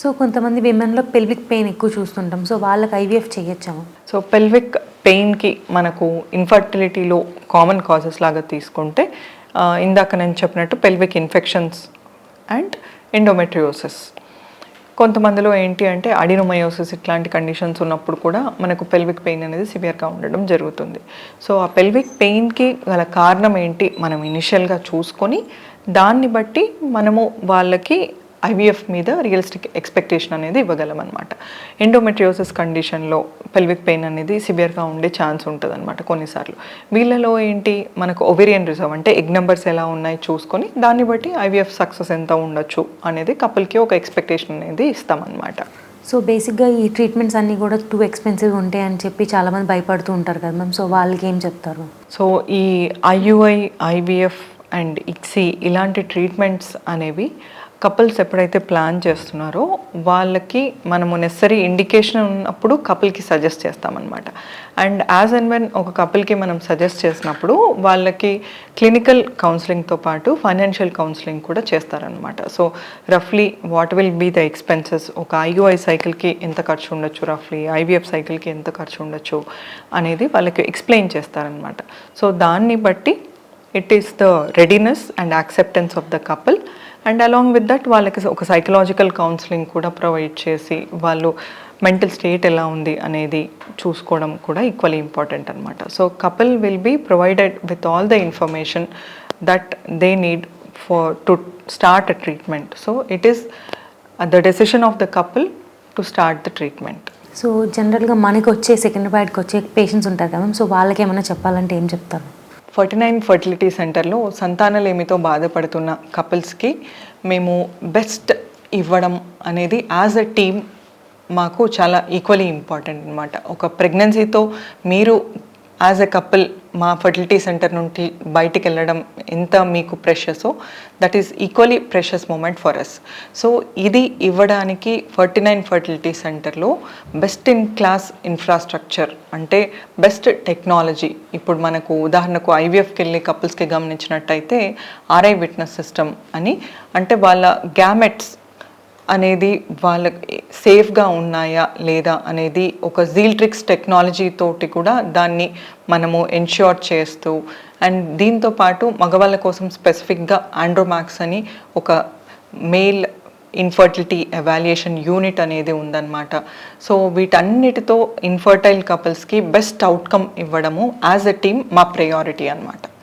So కొంతమంది విమెన్లో pelvic pain ఎక్కువ చూస్తుంటాం. సో వాళ్ళకి ఐవీఎఫ్ చేయొచ్చాము సో పెల్విక్ పెయిన్కి మనకు ఇన్ఫర్టిలిటీలో కామన్ కాజెస్ లాగా తీసుకుంటే ఇందాక నేను చెప్పినట్టు పెల్విక్ ఇన్ఫెక్షన్స్ అండ్ ఎండోమెట్రియోసిస్ కొంతమందిలో ఏంటి అంటే అడినోమయోసిస్ ఇట్లాంటి కండిషన్స్ ఉన్నప్పుడు కూడా మనకు పెల్విక్ పెయిన్ అనేది సివియర్గా ఉండడం జరుగుతుంది. సో ఆ పెల్విక్ పెయిన్కి గల కారణం ఏంటి? మనం ఇనిషియల్గా చూసుకొని దాన్ని బట్టి మనము వాళ్ళకి ఐవీఎఫ్ మీద రియలిస్టిక్ ఎక్స్పెక్టేషన్ అనేది ఇవ్వగలం అనమాట ఎండోమెట్రియోసిస్ కండిషన్లో పెల్విక్ పెయిన్ అనేది సివియర్గా ఉండే ఛాన్స్ ఉంటుంది అనమాట కొన్నిసార్లు. వీళ్ళలో ఏంటి? మనకు ఒవేరియన్ రిజర్వ్ అంటే ఎగ్ నెంబర్స్ ఎలా ఉన్నాయి చూసుకొని దాన్ని బట్టి ఐవీఎఫ్ సక్సెస్ ఎంత ఉండొచ్చు అనేది కపుల్కి ఒక ఎక్స్పెక్టేషన్ అనేది ఇస్తామన్నమాట. సో బేసిక్గా ఈ ట్రీట్మెంట్స్ అన్నీ కూడా టూ ఎక్స్పెన్సివ్ ఉంటాయి అని చెప్పి చాలామంది భయపడుతూ ఉంటారు కదా మ్యామ్ సో వాళ్ళకి ఏం చెప్తారు? సో ఈ ఐయుఐ ఐవీఎఫ్ అండ్ ఇక్సీ ఇలాంటి ట్రీట్మెంట్స్ అనేవి కపుల్స్ ఎప్పుడైతే ప్లాన్ చేస్తున్నారో వాళ్ళకి మనము నెసరీ ఇండికేషన్ ఉన్నప్పుడు కపుల్కి సజెస్ట్ చేస్తామన్నమాట. అండ్ యాజ్ అండ్ వెన్ ఒక కపుల్కి మనం సజెస్ట్ చేసినప్పుడు వాళ్ళకి క్లినికల్ కౌన్సిలింగ్తో పాటు ఫైనాన్షియల్ కౌన్సిలింగ్ కూడా చేస్తారనమాట so రఫ్లీ what will be the expenses ఒక ఐయుఐ సైకిల్కి ఎంత ఖర్చు ఉండొచ్చు రఫ్లీ ఐవీఎఫ్ సైకిల్కి ఎంత ఖర్చు ఉండొచ్చు? అనేది వాళ్ళకి ఎక్స్ప్లెయిన్ చేస్తారనమాట సో దాన్ని బట్టి it is the readiness and acceptance of the couple and along with that వాళ్ళకి ఒక సైకలాజికల్ కౌన్సిలింగ్ కూడా ప్రొవైడ్ చేసి వాళ్ళు మెంటల్ స్టేట్ ఎలా ఉంది అనేది చూసుకోవడం కూడా ఈక్వల్లీ ఇంపార్టెంట్ అనమాట so couple will be provided with all the information that they need for to start a treatment so it is the decision of the couple to start the treatment so జనరల్గా మనకి వచ్చే second పాయింట్కి వచ్చే patients ఉంటారు కదా ma'am so వాళ్ళకి ఏమైనా చెప్పాలంటే ఏం చెప్తారు? ఫార్టీ నైన్ ఫర్టిలిటీ సెంటర్లో సంతానలేమితో బాధపడుతున్న కపుల్స్కి మేము బెస్ట్ ఇవ్వడం అనేది యాజ్ అ టీమ్ మాకు చాలా ఈక్వలీ ఇంపార్టెంట్ అనమాట ఒక ప్రెగ్నెన్సీతో మీరు యాజ్ ఎ కపుల్ మా ఫర్టిలిటీ సెంటర్ నుండి బయటికి వెళ్ళడం ఎంత మీకు ప్రెషసో that is equally precious moment for us so ఇది ఇవ్వడానికి ఫార్టీ నైన్ ఫర్టిలిటీ సెంటర్లో బెస్ట్ ఇన్ క్లాస్ ఇన్ఫ్రాస్ట్రక్చర్ అంటే బెస్ట్ టెక్నాలజీ ఇప్పుడు మనకు ఉదాహరణకు ఐవీఎఫ్కి వెళ్ళి కపుల్స్కి గమనించినట్టయితే ఆర్ఐ విట్నెస్ సిస్టమ్ అని అంటే వాళ్ళ గ్యామెట్స్ అనేది వాళ్ళ సేఫ్గా ఉన్నాయా లేదా అనేది ఒక జీల్ట్రిక్స్ టెక్నాలజీ తోటి కూడా దాన్ని మనము ఎన్ష్యూర్ చేస్తూ అండ్ దీంతో పాటు మగవాళ్ళ కోసం స్పెసిఫిక్గా ఆండ్రోమాక్స్ అని ఒక మేల్ ఇన్ఫర్టిలిటీ ఎవాల్యుయేషన్ యూనిట్ అనేది ఉందన్నమాట. సో వీటన్నిటితో ఇన్ఫర్టైల్ కపుల్స్కి బెస్ట్ అవుట్కమ్ ఇవ్వడము యాజ్ ఎ టీమ్ మా ప్రయారిటీ అన్నమాట.